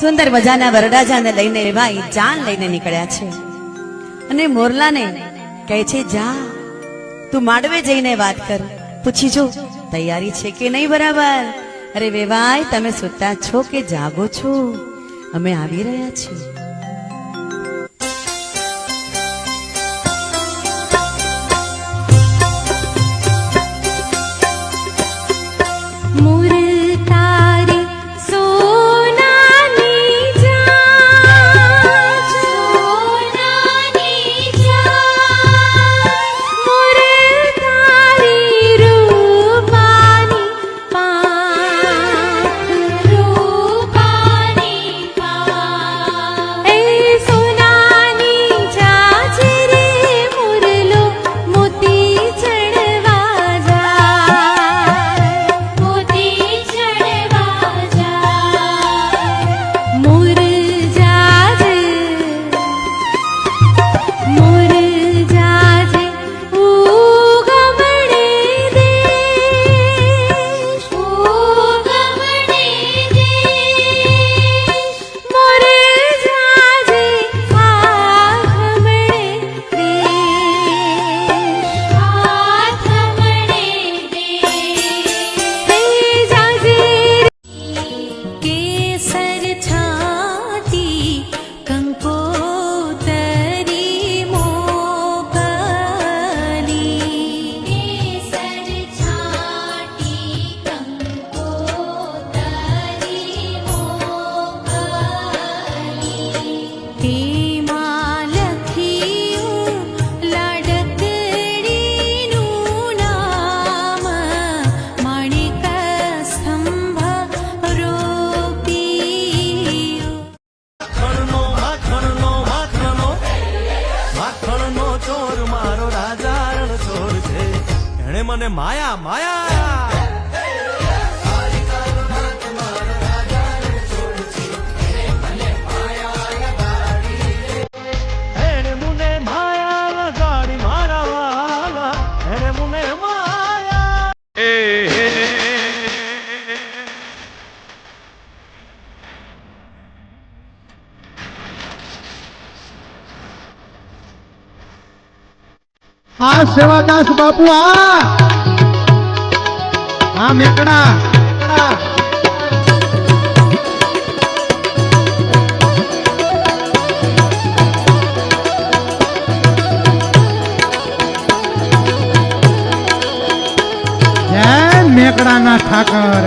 સુંદર મજાના વરરાજાને લઈને ભાઈ જાન લઈને નીકળ્યા છે. અને મોરલાને કહે છે, જા, તું માંડવે જઈને વાત કર. પૂછી જો, તૈયારી છે કે નહીં બરાબર? અરે વેવાય, તમે સુતા છો કે જાગો છો? અમે આવી રહ્યા છીએ. આ સેવાદાસ બાપુ આ આ મેકડા મેકડા. જય મેકડાના ઠાકર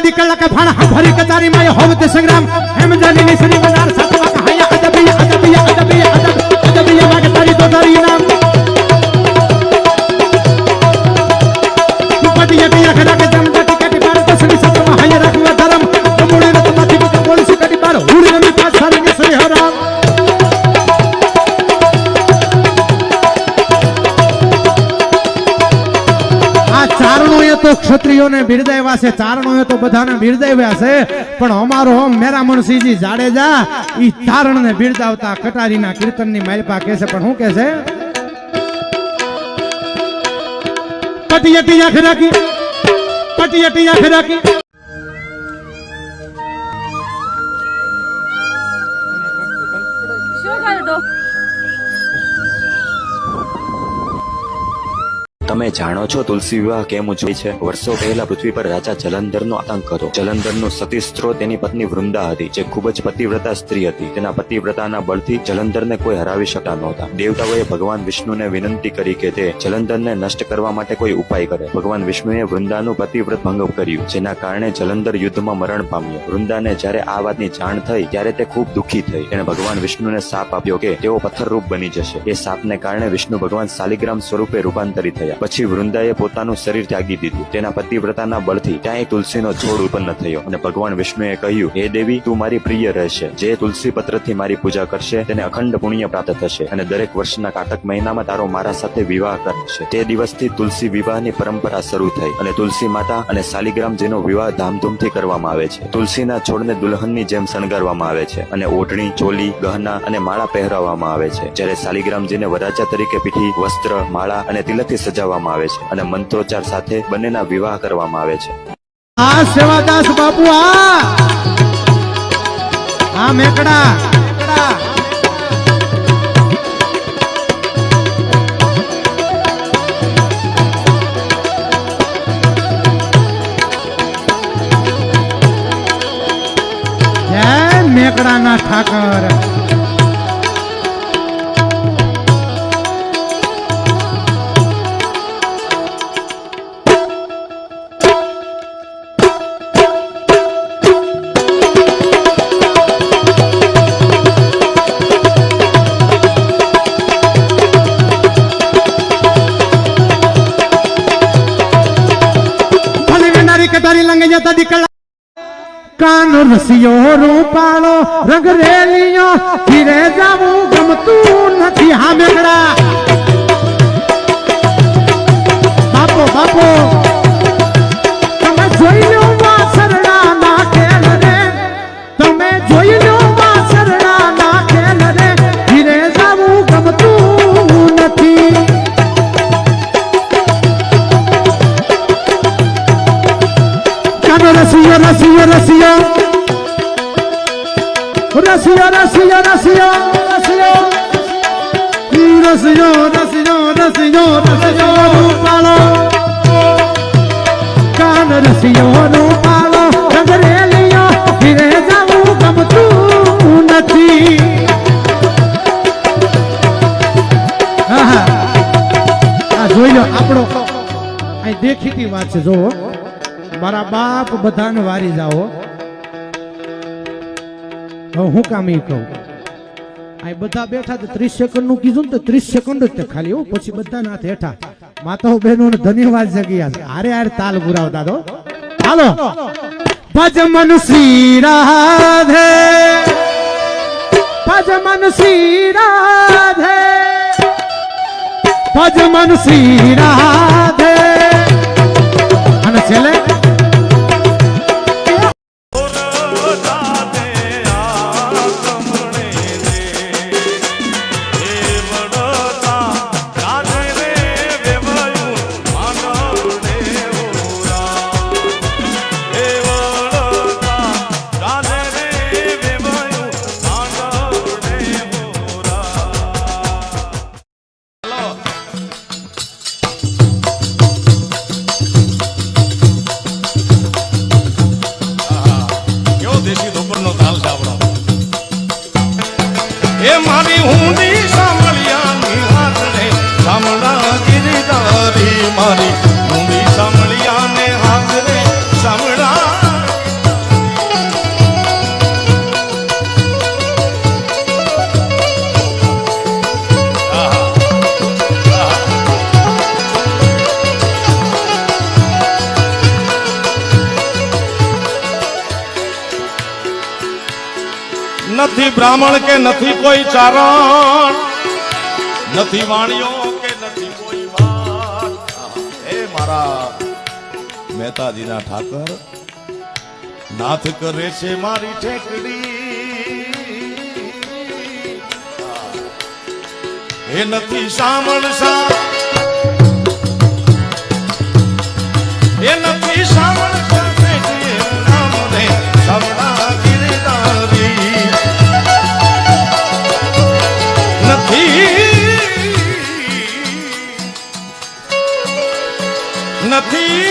દીકળ કે ફાણ હફરી કટારી માય હોવતે સંગ્રામ. હેમ જાની ની શ્રી મનાર તો ક્ષત્રિયોને બિરદાવ્યા છે ચારણોએ તો બધાને બિરદાવ્યા છે. પણ અમારો મેરામણસિંહજી જાડેજા ઈ ચારણને બિરદાવતા કટારીના કીર્તનની માલપા કહે છે. પણ શું કહે છે? પટિયટી આંખ રાખી. પટિયટી આંખ રાખી. તમે જાણો છો તુલસી વિવાહ કેમ ઉજવાય છે? વર્ષો પહેલા પૃથ્વી પર રાજા જલંધરનો આતંક હતો. જલંધરનો સતી સ્ત્રોત તેની પત્ની વૃંદા હતી, જે ખૂબ જ પતિવ્રતા સ્ત્રી હતી. તેના પતિવ્રતાના બળથી જલંધરને કોઈ હરાવી શકતા નહોતા. દેવતાઓએ ભગવાન વિષ્ણુને વિનંતી કરી કે તે જલંધરને નષ્ટ કરવા માટે કોઈ ઉપાય કરે. ભગવાન વિષ્ણુએ વૃંદાનું પતિવ્રત ભંગ કર્યું, જેના કારણે જલંધર યુદ્ધમાં મરણ પામ્યો. વૃંદાને જ્યારે આ વાતની જાણ થઈ, ત્યારે તે ખૂબ દુઃખી થઈ. તેણે ભગવાન વિષ્ણુને શાપ આપ્યો કે તેઓ પથ્થરરૂપ બની જશે. એ શાપને કારણે વિષ્ણુ ભગવાન શાલિગ્રામ સ્વરૂપે રૂપાંતરિત થયા. પછી વૃંદાએ પોતાનું શરીર ત્યાગી દીધું. તેના પતિવ્રતાના બળથી ત્યાં તુલસીનો છોડ ઉત્પન્ન થયો અને ભગવાન વિષ્ણુએ કહ્યું, હે દેવી, તું મારી પ્રિય રહેશે. જે તુલસી પત્રથી મારી પૂજા કરશે, તેને અખંડ પુણ્ય પ્રાપ્ત થશે અને દરેક વર્ષના કાટક મહિનામાં તારો મારા સાથે વિવાહ કરશે. તે દિવસથી તુલસી વિવાહની પરંપરા શરૂ થઈ અને તુલસી માતા અને શાલિગ્રામજીનો વિવાહ ધામધૂમથી કરવામાં આવે છે. તુલસીના છોડને દુલ્હનની જેમ શણગારવામાં આવે છે અને ઓઢણી, ચોલી, ગહના અને માળા પહેરાવવામાં આવે છે. જ્યારે શાલિગ્રામજીને વરાજા તરીકે પીઠી, વસ્ત્ર, માળા અને તિલકથી સજાવવામાં આવે છે અને મંત્રોચ્ચાર સાથે બંનેના વિવાહ કરવામાં આવે છે. આ સેવાદાસ બાપુ આ આ મેકડા. મેકડાના ઠાકર. કટારી લંગે જતા દીકરા કાનો રસિયો રૂપાળો, રંગ રેલિયો ધીરે જાવું ગમતું નથી હા મેઘડા. બાપો બાપો. રસિયા રસિયા રસિયા રસિયા રસિયા રસિયા રસિયો રસિયો રસિયો રસિયો રૂપાળો કાન રસિયો રૂપાળો રંગરેલિયો ફિરે જાવું ગમતું નથી જોઈ લો આપણો અહીં દેખીતી વાત છે જોવો મારા બાપ બધાને વારી જાઓ. હું કામ એ કહું. આ બધા બેઠા તો ત્રીસ સેકન્ડનું કીધું ને તો ત્રીસ સેકન્ડ જ ખાલી એવું પછી બધા ના હેઠા માતાઓ બહેનો ધન્યવાદ જગ્યા. હારે હારે તાલ પુરાવતા તો હાલો. ભજમન શ્રી રાધે. ભજમન શ્રી રાધે. ભજમન શ્રી રાધે. બ્રાહ્મણ કે નથી કોઈ ચારણ? નથી વાણિયો કે નથી કોઈ વાત? હે મારા મહેતાજીના ઠાકર, નાથ કરે છે મારી ઠેકડી. એ નથી સામણ સા 礼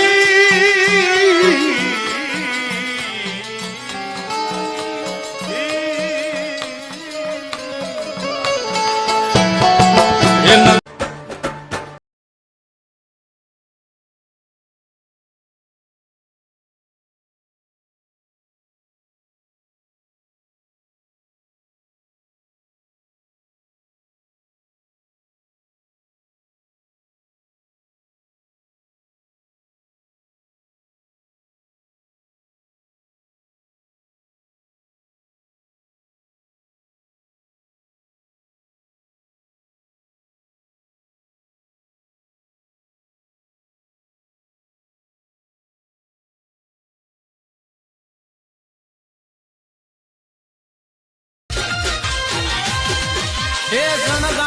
નથી હે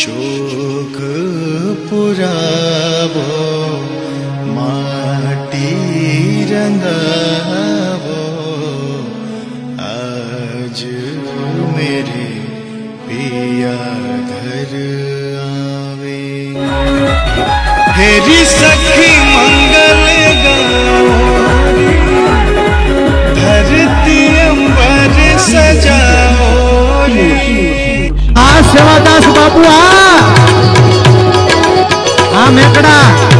ચોક પુરાવો માટી રંગાવો. આજ મેરે પિયા ઘર આવે. હેરી સખી બાપુ આ મેકડા.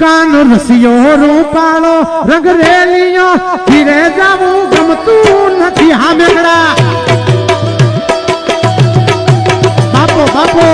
કાન રસિયો રૂપાળો રંગ રેલિયો ધીરે જાવું ગમતું નથી. હા મેકડા બાપો બાપો.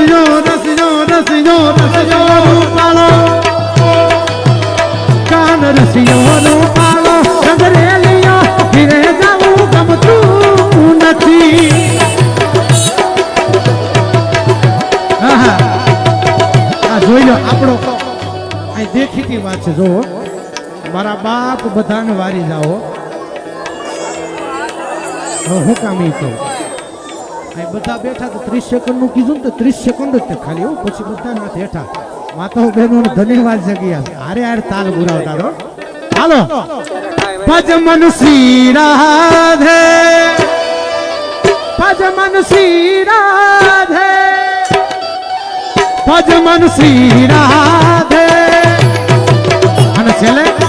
ઈ senhora, રસિયો રસિયો રસિયો do senhor રસિયો રૂપાળો રંગરેલિયો direita, જાવું ગમતું tu, nati. આ જોઈ લો આપણો આ દેખીતી વાત છે જો મારા બાપ બધાને વારી જાઓ. હું કામ છું કહું અહીં બધા બેઠા તો ત્રીસ સેકન્ડનું કીધું ને તો ત્રીસ સેકન્ડ જ તે ખાલી એવું પછી બધા ના બેઠા માતા બહેનો ધન્યવાદ જગ્યા હારે હારે તાલ ગુરાવતા રો હાલો. ભજમન શ્રી રાધે. ભજમન શ્રી રાધે. ભજમન શ્રી રાધે. અને છેલ્લે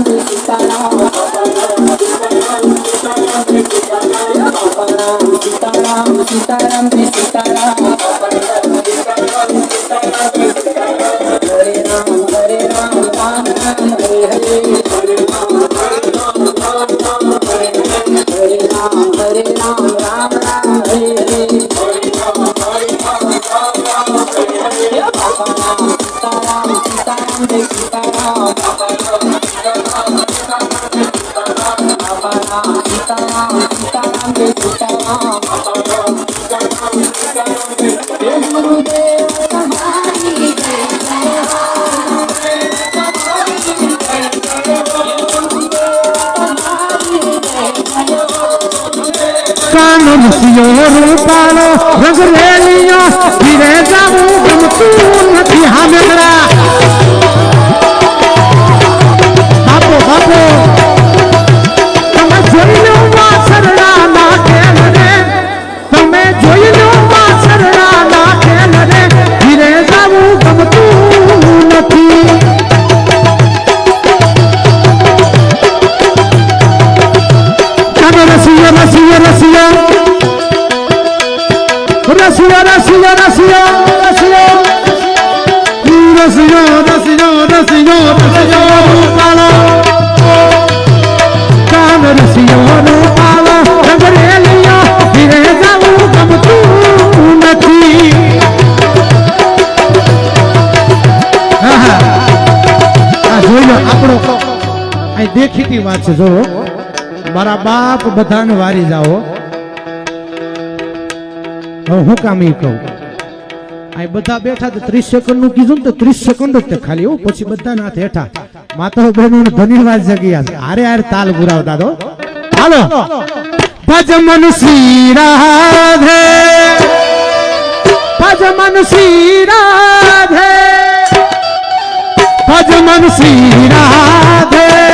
सीताराम सीताराम हरे राम हरे राम राम राम हरे हरे हरे राम हरे राम राम राम हरे हरे हरे राम हरे Ram Ram Ram Hare Hare Sitaram Sitaram Sitaram Cano de Senhor, Paulo, Rango Relinho, Direita, um, vamos tudo. દેખીતી વાત મારા બાપ બધાને વારી જાઓ. હું કામ એ કહું? આ બધા બેઠા તો ત્રીસ સેકન્ડનું કીધું ને તો ત્રીસ સેકન્ડ જ તે ખાલી એવું પછી બધા ના હેઠા. માતા બહેનો ધન્યવાદ જગ્યા હારે હારે તાલ પુરાવતા તો હાલો. ભજમન શ્રી રાધે. ભજમન શ્રી રાધે. ભજમન શ્રી રાધે.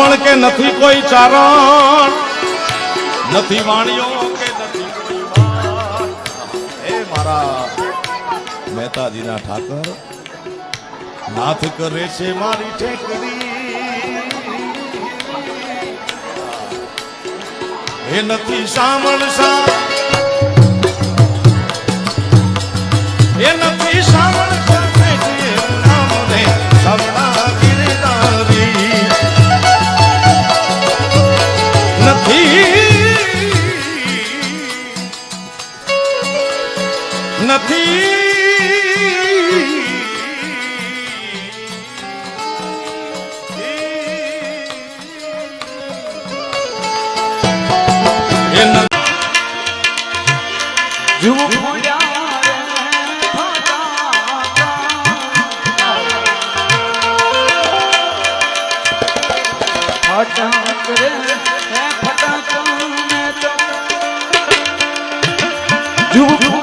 બ્રાહ્મણ કે નથી કોઈ ચારણ? નથી વાણિયો કે નથી કોઈ એ મારા મહેતાજીના ઠાકર, નાથ કરે છે મારી ઠેકરી એ નથી સામણ સા 给我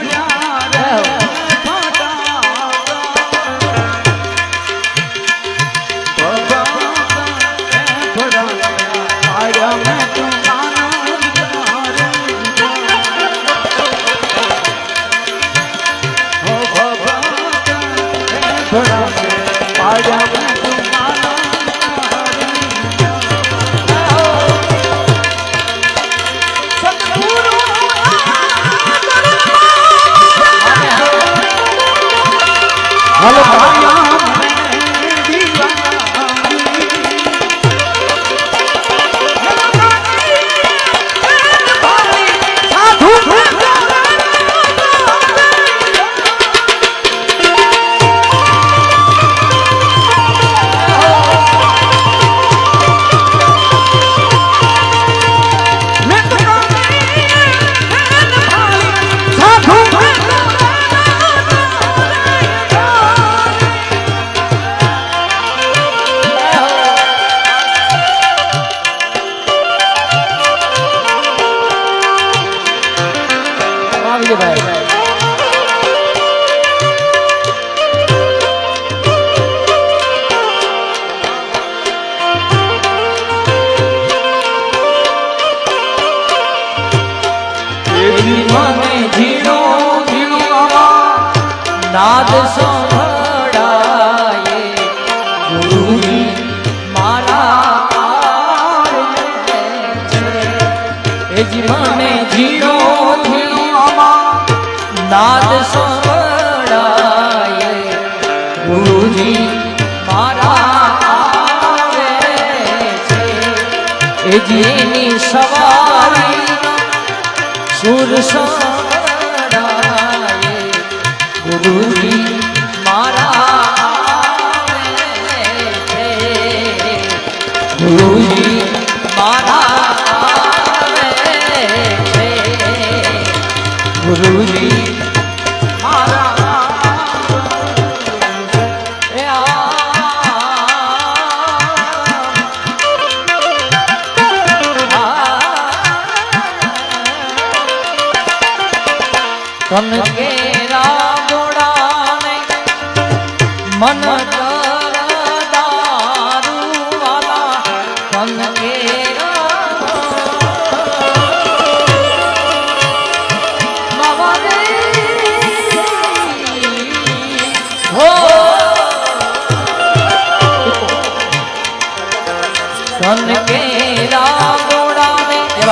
મને ઝીણો ઝીણો નાદ સંભળાય, ગુરુજી મારા. એ જી મને ઝીણો ઝીણો નાદ સંભળાય, ગુરુજી મારા ગુરુજી